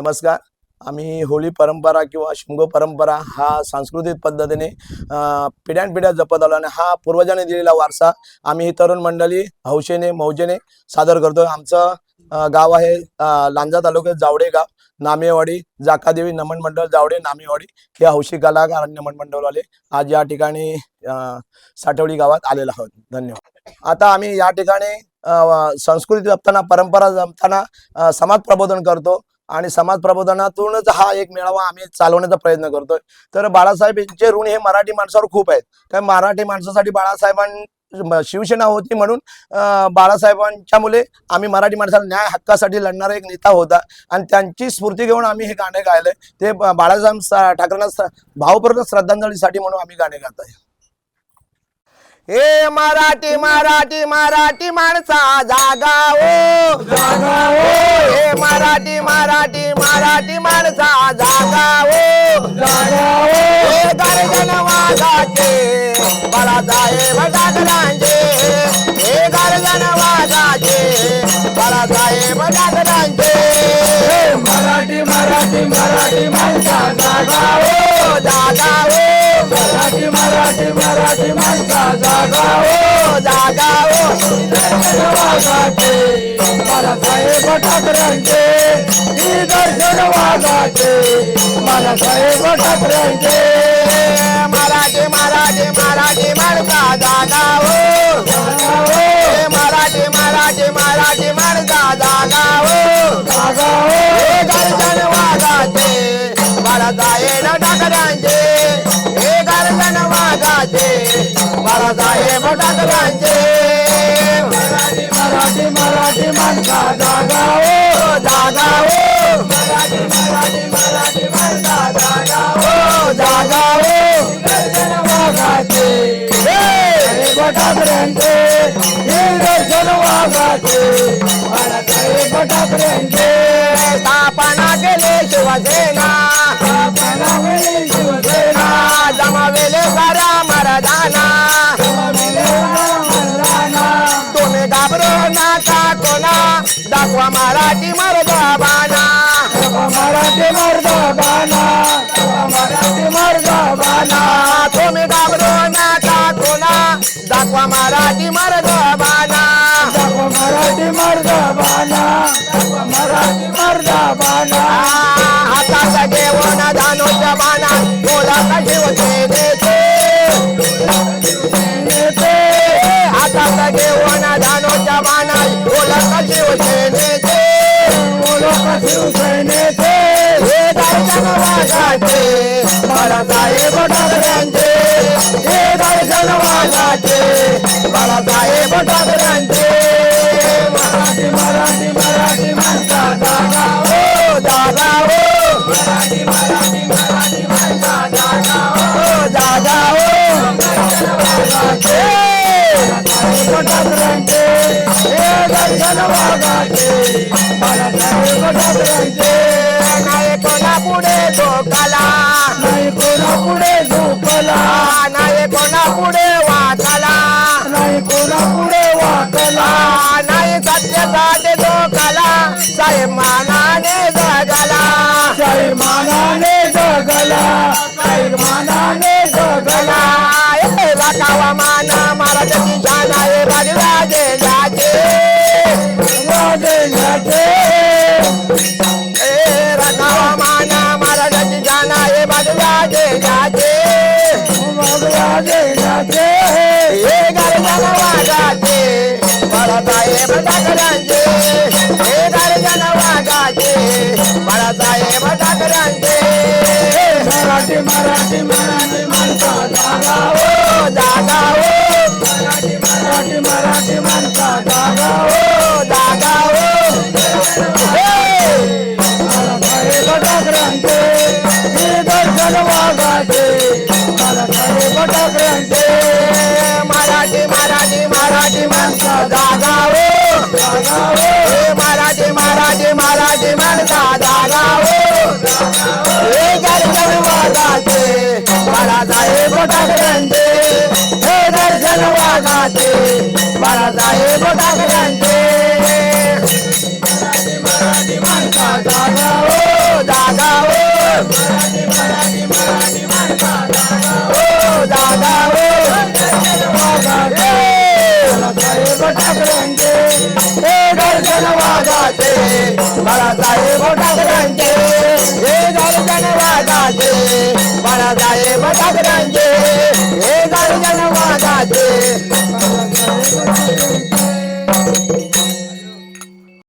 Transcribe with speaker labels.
Speaker 1: नमस्कार. आम्ही होळी परंपरा किंवा शिमगो परंपरा हा सांस्कृतिक पद्धतीने पिढ्यानपिढ्या जपत आलो आणि हा पूर्वजांनी दिलेला वारसा आम्ही ही तरुण मंडळी हौशेने मौजेने सादर करतो आमचं गाव आहे लांजा तालुक्यात जावडे गाव. नामेवाडी जाकादेवी नमन मंडळ जावडे नामेवाडी हे हौशी कलाकार आणि नमन मंडळवाले आज या ठिकाणी साठवडी गावात आलेलो आहोत. धन्यवाद. आता आम्ही या ठिकाणी संस्कृती जपताना परंपरा जपताना समाज प्रबोधन करतो. आणि समाज प्रबोधनातूनच हा एक मेळावा आम्ही चालवण्याचा प्रयत्न करतोय. तर बाळासाहेबांचे ऋण हे मराठी माणसावर खूप आहेत. त्या मराठी माणसासाठी बाळासाहेबां शिवसेना होती म्हणून बाळासाहेबांच्या मुले आम्ही मराठी माणसाला न्याय हक्कासाठी लढणारा एक नेता होता. आणि त्यांची स्फूर्ती घेऊन आम्ही हे गाणे गायलंय. ते बाळासाहेब ठाकरेंना भावपूर्ण श्रद्धांजलीसाठी म्हणून आम्ही गाणे गात आहे. हे मराठी मराठी मराठी माणसा जागा ओ हे. मराठी मराठी मराठी माणसा जागा ओ हे. गर्जन वाघाचे बाळासाहेब ठाकरांचे हे गर्जन बाळासाहेब ठाकरांचे
Speaker 2: मराठी मराठी मराठी माणसा जागा
Speaker 1: ओ जागा ओ
Speaker 2: मराठी मराठी मराठी माणसा जागा
Speaker 1: हो जागा हो.
Speaker 2: वाघाचे मला साहेब ठाकरांचे ही दर्शन मला साहेब ठाकरांचे.
Speaker 1: मराठी मराठी मराठी माणसा जागा हो. बाळासाहेब ठाकऱ्यांचे
Speaker 2: मराठी मराठी मराठी माणसा जागा
Speaker 1: हो जागा हो.
Speaker 2: मराठी मराठी मराठी माणसा जागा
Speaker 1: जागा
Speaker 2: दर्शन
Speaker 1: हे.
Speaker 2: हे मला
Speaker 1: स्थापना केले शिवसेना दाखवा मराठी मर्दाबाना.
Speaker 2: मराठी मर्दा बाना मराठी मर्दा बाना
Speaker 1: तुम्ही घाबरू नका कोणा. दाखवा मराठी मर्दाबाना.
Speaker 2: मराठी मर्दा बाना मराठी मर्दा बाना
Speaker 1: दर्शन मला बाळासाहेब ठाकऱ्यांचे हे दर्शन मला बाळासाहेब ठाकऱ्यांचे
Speaker 2: मराठी मराठी मराठी माणसा दादा
Speaker 1: हो दादा हो.
Speaker 2: मराठी मराठी मराठी माणसा दादा
Speaker 1: हो दादा हो.
Speaker 2: साहेब ठाकऱ्यांचे हे दर्शन वाघाचे मला साहेब ठाकऱ्यांचे
Speaker 1: पुढे धोकाला
Speaker 2: नाही कोणा पुढे झोपला.
Speaker 1: नाही कोणा पुढे वाचाला.
Speaker 2: नाही कोणा पुढे वाकला
Speaker 1: नाही सत्य धोकाला साहेब मानाने जगाला.
Speaker 2: शाही मानाने जगला. शाही मानाने जगला.
Speaker 1: राखावा मान महाराजाची शान आहे राजराजे जाचे
Speaker 2: माणसा
Speaker 1: हे
Speaker 2: मराठी मराठी मराठी म्हणता जागा
Speaker 1: हो हे गर्जन वागाचे बाळासाहेब ठाकऱ्यांचे हे दर्शन वागाचे बाळासाहेब gran